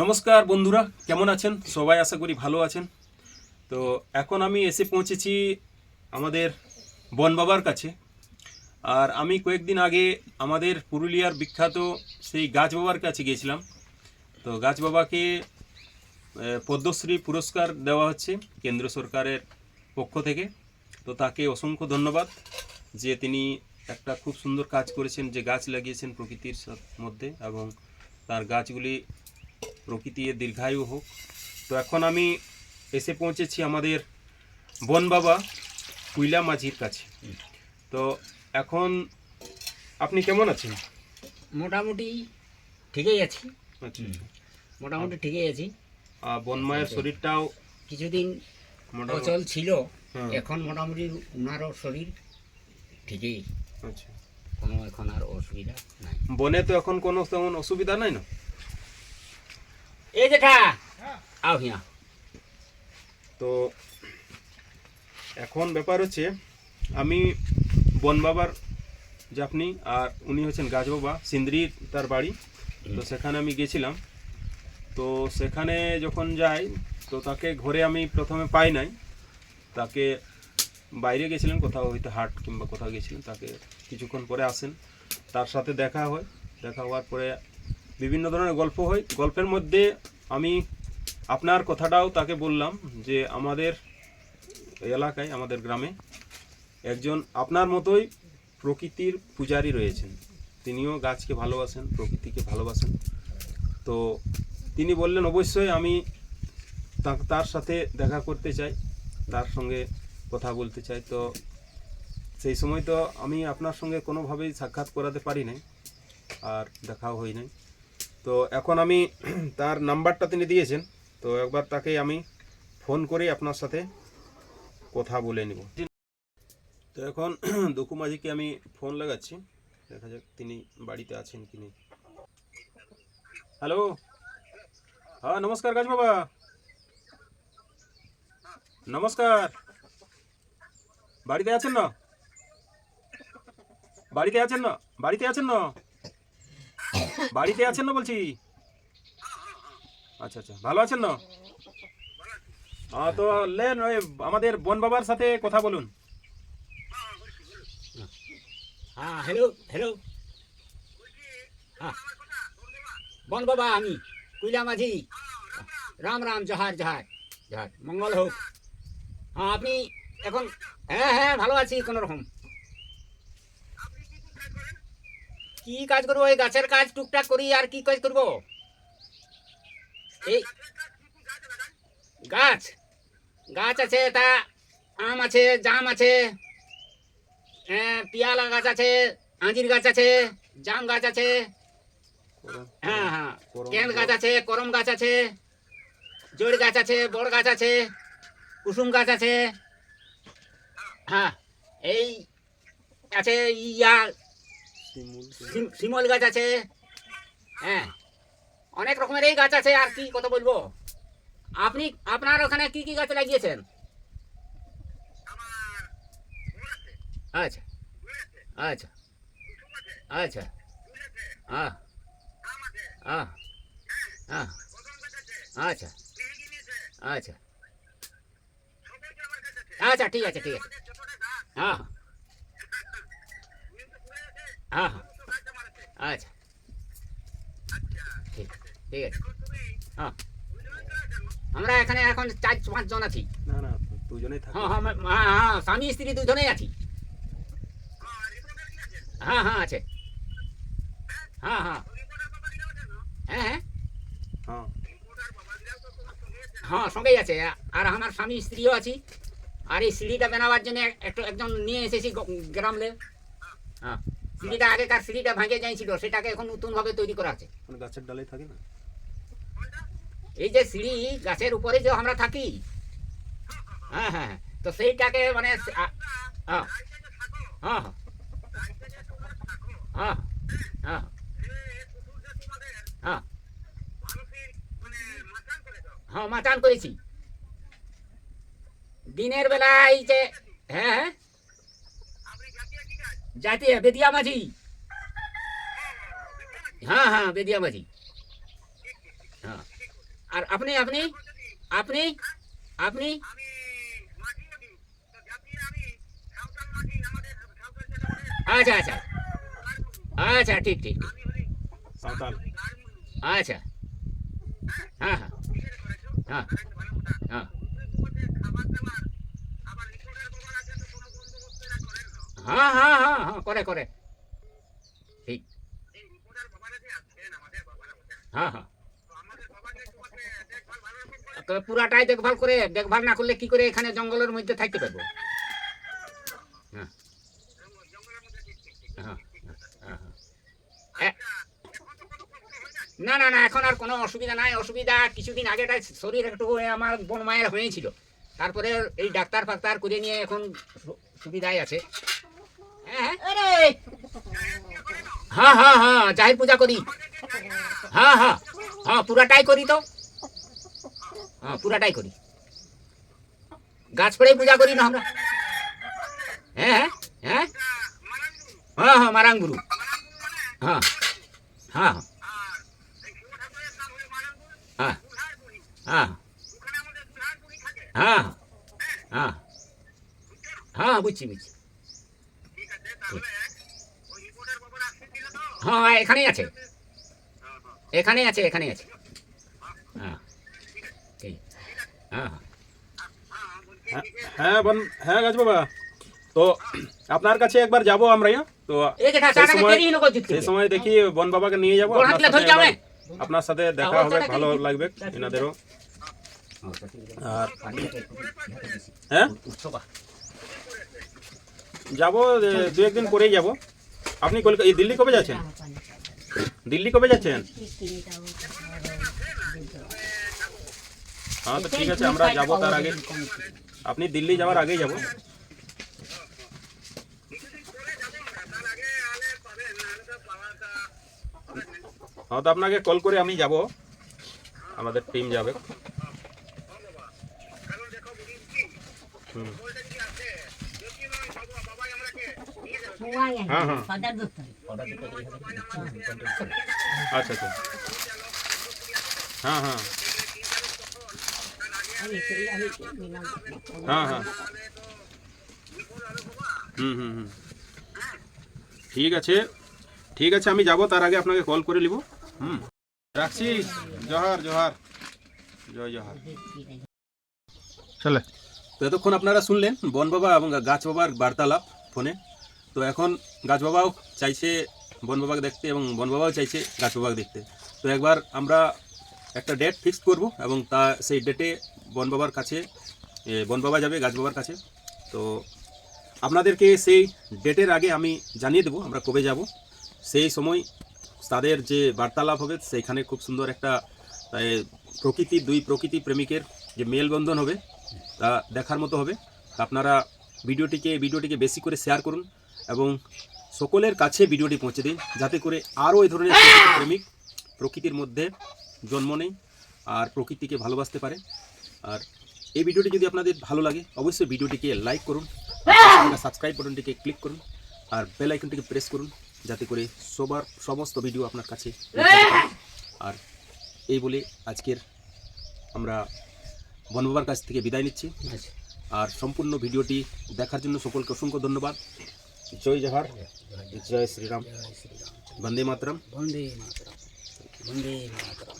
নমস্কার বন্ধুরা, কেমন আছেন? সবাই আশা করি ভালো আছেন। তো এখন আমি এসে পৌঁছেছি আমাদের বন বাবার কাছে। আর আমি কয়েকদিন আগে আমাদের পুরুলিয়ার বিখ্যাত সেই গাছ বাবার কাছে গিয়েছিলাম। তো গাছ বাবাকে পদ্মশ্রী পুরস্কার দেওয়া হচ্ছে কেন্দ্র সরকারের পক্ষ থেকে। তো তাকে অসংখ্য ধন্যবাদ যে তিনি একটা খুব সুন্দর কাজ করেছেন, যে গাছ লাগিয়েছেন প্রকৃতির মধ্যে এবং তার গাছগুলি প্রকৃতি এর দীর্ঘায়ু হোক। তো এখন আমি এসে পৌঁছেছি আমাদের বন বাবা কুইলা মাঝির কাছে। তো এখন আপনি কেমন আছেন? মোটামুটি ঠিকই আছি। আচ্ছা। মোটামুটি ঠিকই আছি। বনমায়ের শরীরটাও কিছুদিন অচল ছিল হ্যাঁ। এখন মোটামুটি উনারও শরীর ঠিকই। আচ্ছা। কোনো এখন আর অসুবিধা নাই। বনে তো এখন কোনো তেমন অসুবিধা নাই না? এই জেঠা আও হিয়া। তো এখন ব্যাপার হচ্ছে আমি বন বাবার যে আপনি আর উনি হচ্ছেন গাছ বাবা সিন্দ্রির তার বাড়ি। তো সেখানে আমি গেছিলাম। তো সেখানে যখন যাই তো তাকে ঘরে আমি প্রথমে পাই নাই। তাকে বাইরে গেছিলেন কোথাও হয়তো হাট কিংবা কোথাও গেছিলেন তাকে কিছুক্ষণ পরে আসেন। তার সাথে দেখা হয়। দেখা হওয়ার পরে বিভিন্ন ধরনের গল্প হয়। গল্পের মধ্যে আমি আপনার কথাটাও তাকে বললাম যে আমাদের এলাকায়, আমাদের গ্রামে একজন আপনার মতোই প্রকৃতির পূজারী রয়েছেন। তিনিও গাছকে ভালোবাসেন, প্রকৃতিকে ভালোবাসেন। তো তিনি বললেন, অবশ্যই আমি তার সাথে দেখা করতে চাই, তার সঙ্গে কথা বলতে চাই। তো সেই সময় তো আমি আপনার সঙ্গে কোনোভাবেই সাক্ষাৎ করাতে পারি নাই, আর দেখাও হয় নাই। তো এখন আমি তার নাম্বারটা তিনি দিয়েছেন। তো একবার তাকে আমি ফোন করে আপনার সাথে কথা বলে নিব। তো এখন দুঃখু মাঝিকে আমি ফোন লাগাচ্ছি। দেখা যাক তিনি বাড়িতে আছেন কি নেই। হ্যালো? হ্যাঁ নমস্কার গাছ বাবা। নমস্কার। বাড়িতে আছেন না? বাড়িতে আছেন না? বাড়িতে আছেন না? বাড়িতে আছেন না বলছি? আচ্ছা আচ্ছা। ভালো আছেন না তো লেন, ওই আমাদের বন বাবার সাথে কথা বলুন। হ্যাঁ হ্যালো হ্যালো হ্যাঁ। বন বাবা, আমি কুইলা মাঝি রাম রাম, জহার জহার জহার। মঙ্গল হোক। হ্যাঁ আপনি এখন হ্যাঁ হ্যাঁ ভালো আছি, কোনো রকম। কি কাজ করব? এই গাছের কাজ টুকটাক করি আর কি কাজ করব? এই গাছ। গাছ আছে তা আম আছে জাম আছে হ্যাঁ পিয়ালা গাছ আছে আঞ্জির গাছ আছে জাম গাছ আছে হ্যাঁ হ্যাঁ কেন গাছ আছে করম গাছ আছে জোড় গাছ আছে বড় গাছ আছে কুসুম গাছ আছে হ্যাঁ এই আছে ইয়া শিমুল, শিম- শিমল গাছ আছে। হ্যাঁ। অনেক রকমের এই গাছ আছে আর কি কত বলব? আপনি আপনার ওখানে কি কি গাছ লাগিয়েছেন? আচ্ছা। আচ্ছা। আচ্ছা। হ্যাঁ হ্যাঁ হ্যাঁ আচ্ছা। আচ্ছা। আচ্ছা ঠিক আছে ঠিক আছে। হ্যাঁ হ্যাঁ হ্যাঁ। আচ্ছা। ঠিক ঠিক আছে। হ্যাঁ। আমরা এখানে এখন চার পাঁচ জন আছি। না না দুজনেই থাকে। হ্যাঁ হ্যাঁ হ্যাঁ হ্যাঁ স্বামী স্ত্রী দুজনেই আছি। হ্যাঁ হ্যাঁ আছে। হ্যাঁ হ্যাঁ। হ্যাঁ হ্যাঁ। হ্যাঁ। হ্যাঁ সঙ্গেই আছে। আর আমার স্বামী স্ত্রীও আছি। আর এই সিঁড়িটা বানাবার জন্য একটু একজন নিয়ে এসেছি গ্রামলে। হ্যাঁ। সিঁড়িটা আগেকার সিঁড়িটা ভাঙে যাইছিল সেটাকে এখন নতুনভাবে তৈরি করা আছে গাছের ডালে থাকে না এই যে সিঁড়ি গাছের উপরে যে আমরা থাকি হ্যাঁ হ্যাঁ হ্যাঁ। তো সেইটাকে মানে হ্যাঁ হ্যাঁ হ্যাঁ হ্যাঁ হ্যাঁ হ্যাঁ হ্যাঁ মাচান করেছি দিনের বেলা এই যে হ্যাঁ হ্যাঁ જાતે બેદિયામાંથી हाँ हाँ बेदिया माझी। हाँ। और अपनी अपनी अपनी अपनी। अच्छा अच्छा। अच्छा ठीक ठीक। सावताल अच्छा। हाँ हाँ। हाँ हाँ। হ্যাঁ হ্যাঁ হ্যাঁ হ্যাঁ করে করে। ঠিক। হ্যাঁ হ্যাঁ। পুরাটাই দেখভাল করে, দেখভাল না করলে কি করে এখানে জঙ্গলের মধ্যে থাকতে পারব? হ্যাঁ। হ্যাঁ হ্যাঁ হ্যাঁ না না না, এখন আর কোনো অসুবিধা নাই। অসুবিধা কিছুদিন আগেটাই শরীর একটু হয়ে আমার বোন মায়ের হয়েছিল। তারপরে এই ডাক্তার ফাক্তার করে নিয়ে এখন সুবিধাই আছে। হ্যাঁ হ্যাঁ। হ্যাঁ হ্যাঁ হ্যাঁ জাহির পূজা করি। হ্যাঁ হ্যাঁ হ্যাঁ পুরাটাই করি তো। হ্যাঁ পুরাটাই করি। গাছ পড়েই পূজা করি না আমরা। হ্যাঁ হ্যাঁ হ্যাঁ। হ্যাঁ হ্যাঁ মারাঙ্গুরু। হ্যাঁ হ্যাঁ হ্যাঁ। হ্যাঁ হ্যাঁ। হ্যাঁ হ্যাঁ বুঝছি বুঝছি। হ্যাঁ এখানেই আছে এখানেই আছে এখানেই আছে হ্যাঁ ঠিক হ্যাঁ হ্যাঁ হ্যাঁ, হ্যাঁ বন হ্যাঁ গাছ বাবা তো আপনার কাছে একবার যাব আমরা ইয়া? তো এই যেটা সেই চাটাকে সময়- কেড়ে নিলো কই সেই সময় দেখি বন বাবাকে নিয়ে যাব গোড় আপনার হাতলে সাথে ধরে যাবে একবার- আপনার সাথে দেখা আবার হবে চাটাকে ভালো নিয়ে- লাগবে এনাদেরও আর হ্যাঁ যাব দু একদিন পরেই যাব। আপনি কলকাতা দিল্লি কবে যাচ্ছেন? দিল্লি কবে যাচ্ছেন? হ্যাঁ তো ঠিক আছে, আমরা যাব তার আগে। আপনি দিল্লি যাওয়ার আগেই যাব। হ্যাঁ তো আপনাকে কল করে আমি যাব। আমাদের টিম যাবে। হুম। হ্যাঁ হ্যাঁ। আচ্ছা আচ্ছা। হ্যাঁ হ্যাঁ। হ্যাঁ হ্যাঁ। হুম হুম হুম। ঠিক আছে। ঠিক আছে আমি যাব তার আগে আপনাকে কল করে নিব। হুম। রাখছি। জোহার জোহার। জয় জোহার। চলে। তো এতক্ষণ আপনারা শুনলেন বন বাবা এবং গাছ বাবার বার্তালাপ ফোনে। তো এখন গাছ বাবাও চাইছে বন বাবাকে দেখতে এবং বন বাবাও চাইছে গাছ বাবাকে দেখতে। তো একবার আমরা একটা ডেট ফিক্স করব এবং তা, সেই ডেটে বন বাবার কাছে বন বাবা যাবে, গাছ বাবার কাছে। তো আপনাদেরকে সেই ডেটের আগে আমি জানিয়ে দেবো, আমরা কবে যাব। সেই সময় তাদের যে বার্তালাপ হবে, সেইখানে খুব সুন্দর একটা প্রকৃতি, দুই প্রকৃতি প্রেমিকের যে মেলবন্ধন হবে, তা দেখার মতো হবে। আপনারা ভিডিওটিকে ভিডিওটিকে বেশি করে শেয়ার করুন। এবং সকলের কাছে ভিডিওটি পৌঁছে দিন যাতে করে আরও এই ধরনের প্রেমিক প্রকৃতির মধ্যে জন্ম নেই আর প্রকৃতিকে ভালোবাসতে পারে। আর এই ভিডিওটি যদি আপনাদের ভালো লাগে অবশ্যই ভিডিওটিকে লাইক করুন সাবস্ক্রাইব বাটনটিকে ক্লিক করুন আর বেল আইকনটিকে প্রেস করুন যাতে করে সবার সমস্ত ভিডিও আপনার কাছে আর এই বলে আজকের আমরা বনবাবার কাছ থেকে বিদায় নিচ্ছি। আচ্ছা। আর সম্পূর্ণ ভিডিওটি দেখার জন্য সকলকে অসংখ্য ধন্যবাদ। জয় জহার জয় শ্রীরাম বন্দে মাতরম বন্দে মাতরম বন্দে মাতরম